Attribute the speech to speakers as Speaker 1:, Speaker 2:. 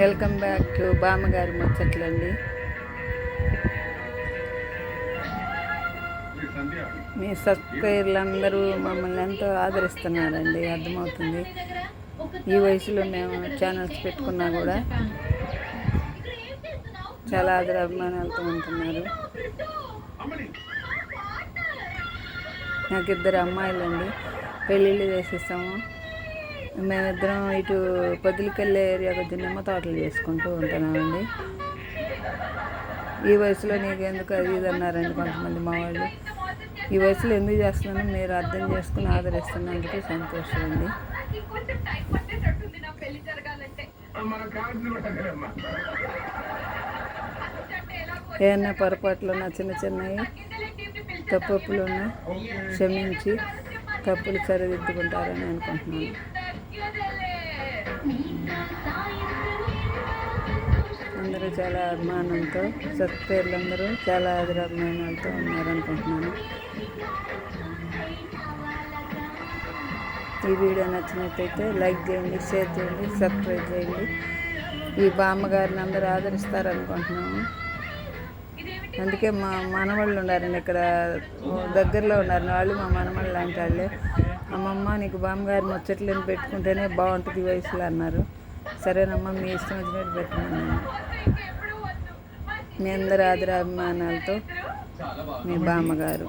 Speaker 1: Welcome back to బామ్మగారి ముచ్చట్లండి. మీ సబ్స్క్రైబర్లు అందరూ మమ్మల్ని ఎంతో ఆదరిస్తున్నారండి అర్థమవుతుంది. ఈ వయసులో మేము ఛానల్స్ పెట్టుకున్నా కూడా చాలా ఆదర అభిమానాలతో ఉంటున్నారు. నాకు ఇద్దరు అమ్మాయిలండి పెళ్ళిళ్ళు చేసేస్తాము మేమిద్దరం ఇటు పొద్దులకెళ్ళే ఏరియా కొద్ది నిమ్మ తోటలు చేసుకుంటూ ఉంటున్నామండి. ఈ వయసులో నీకు ఎందుకు అది ఇది అన్నారండి కొంతమంది మా వాళ్ళు. ఈ వయసులో ఎందుకు చేస్తున్నాను మీరు అర్థం చేసుకుని ఆదరిస్తున్నందుకు సంతోషం అండి. ఏమన్నా పొరపాట్లు ఉన్నా చిన్న చిన్నవి తప్పులు ఉన్నా క్షమించి తప్పులు సరిదిద్దుకుంటారని అనుకుంటున్నాను. అందరూ చాలా అభిమానంతో సబ్స్క్రైబర్లు అందరూ చాలా అభిమానాలతో ఉన్నారనుకుంటున్నాను. ఈ వీడియో నచ్చినట్టయితే లైక్ చేయండి షేర్ చేయండి సబ్స్క్రైబ్ చేయండి. ఈ బామ్మగారిని అందరూ ఆదరిస్తారనుకుంటున్నాము. అందుకే మా మనవాళ్ళు ఉన్నారండి ఇక్కడ దగ్గరలో ఉన్నారు. వాళ్ళు మా మనవాళ్ళు లాంటి వాళ్ళే. అమ్మమ్మ నీకు బామ్మగారి ముచ్చట్లను పెట్టుకుంటేనే బాగుంటుంది వయసులో అన్నారు. సరేనమ్మా మీ ఇష్టం వచ్చినట్టు పెట్టుకున్నాను మీ అందరి ఆదరాభిమానాలతో మీ బామ్మగారు.